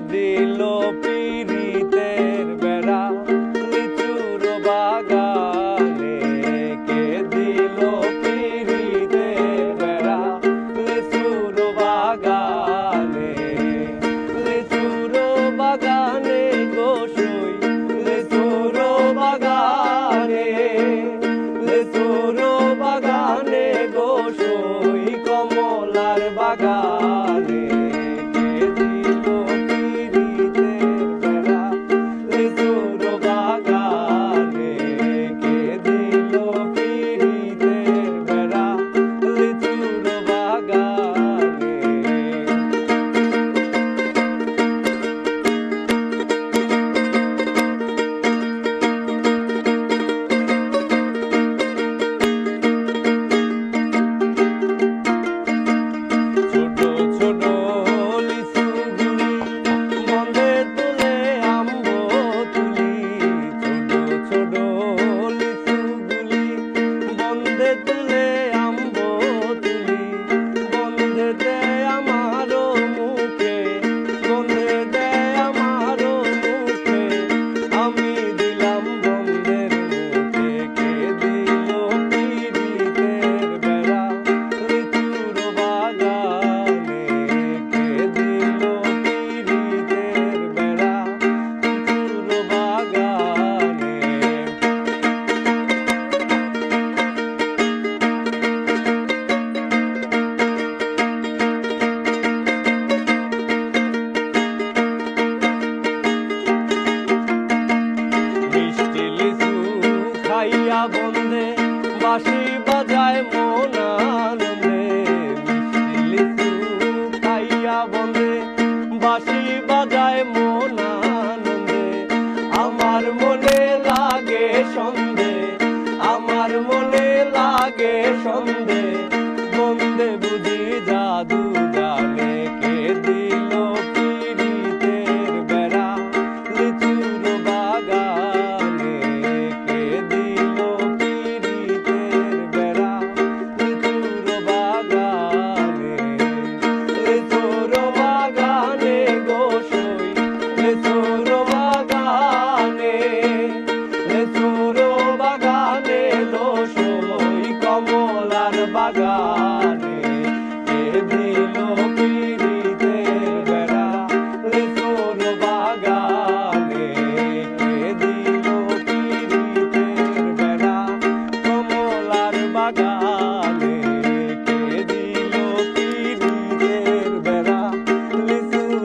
দিল পিরিতের বেড়া, নিচুর বাগানে। কে দিল পিরিতের বেড়া, নিচুর বাগানে। নিচুর বাগানে গোসই নিচুর বাগানে। নিচুর বাগানে গোসই কমলার বাগানে। বাঁশি বাজায় মন আনন্দে মিষ্টি লিচু খাইয়া বন্ধে বাঁশি বাজায় মন আনন্দে আমার মনে লাগে সন্ধে, আমার মনে লাগে সন্ধে। বন্ধে বুঝি জাদু